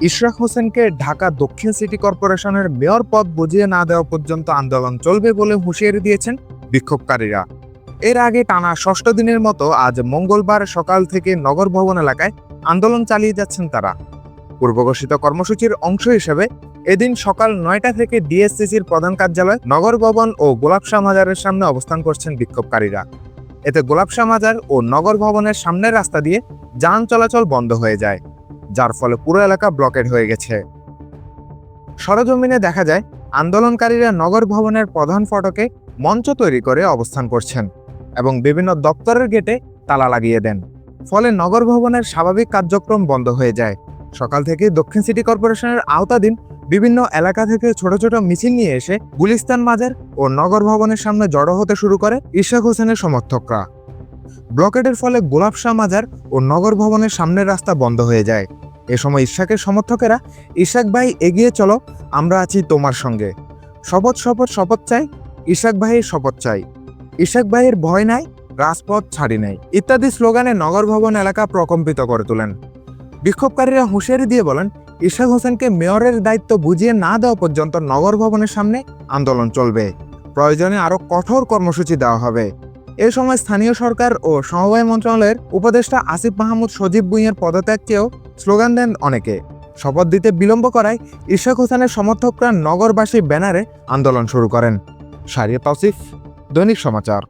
ইশরাক হোসেনকে ঢাকা দক্ষিণ সিটি কর্পোরেশনের মেয়র পদ বুঝিয়ে না দেওয়া পর্যন্ত আন্দোলন চলবে বলে হুঁশিয়ারি দিয়েছেন বিক্ষোভকারীরা। এর আগে টানা ষষ্ঠ দিনের মতো আজ মঙ্গলবার সকাল থেকে নগর ভবন এলাকায় আন্দোলন চালিয়ে যাচ্ছেন তারা। পূর্বঘোষিত কর্মসূচির অংশ হিসেবে এদিন সকাল নয়টা থেকে ডিএসসিসির প্রধান কার্যালয়, নগর ভবন ও গোলাপশাহ মাজারের সামনে অবস্থান করছেন বিক্ষোভকারীরা। এতে গোলাপশাহ মাজার ও নগর ভবনের সামনের রাস্তা দিয়ে যান চলাচল বন্ধ হয়ে যায়। যার ফলে পুরো এলাকা ব্লকেড হয়ে গেছে। সরজমিনে দেখা যায়, আন্দোলনকারীরা নগর ভবনের প্রধান ফটকে মঞ্চ তৈরি করে অবস্থান করছেন এবং বিভিন্ন দপ্তরের গেটে তালা লাগিয়ে দেন। ফলে নগর ভবনের স্বাভাবিক কার্যক্রম বন্ধ হয়ে যায়। সকাল থেকে দক্ষিণ সিটি কর্পোরেশনের আওতাধীন বিভিন্ন এলাকা থেকে ছোট ছোট মিছিল নিয়ে এসে গুলিস্তান মাজার ও নগর ভবনের সামনে জড়ো হতে শুরু করে ইশাক হোসেনের সমর্থকরা। ব্লকেডের ফলে গোলাপশাহ মাজার ও নগর ভবনের সামনের রাস্তা বন্ধ হয়ে যায়। এ সময় ইশাকের সমর্থকেরা, ইশাক ভাই, এগিয়ে চলো, আমরা আছি তোমার সঙ্গে। শপথ শপথ শপথ চাই, ইশাক ভাইয়ের শপথ চাই। ইশাক ভাইয়ের ভয় নাই, রাজপথ ছাড়ি নাই। ইত্যাদি স্লোগানে নগর ভবন এলাকা প্রকম্পিত করে তোলেন। বিক্ষোভকারীরা হুঁশিয়ারি দিয়ে বলেন, ইশাক হোসেনকে মেয়রের দায়িত্ব বুঝিয়ে না দেওয়া পর্যন্ত নগর ভবনের সামনে আন্দোলন চলবে। প্রয়োজনে আরও কঠোর কর্মসূচি দেওয়া হবে। এ সময় স্থানীয় সরকার ও সমবায় মন্ত্রণালয়ের উপদেষ্টা আসিফ মাহমুদ সজীব ভুঁইয়ের পদত্যাগ চেয়েও স্লোগান দেন অনেকে। শপথ দিতে বিলম্ব করায় ইশাক হোসেনের সমর্থকরা নগরবাসী ব্যানারে আন্দোলন শুরু করেন। সারিয়া তৌসিফ, দৈনিক সমাচার।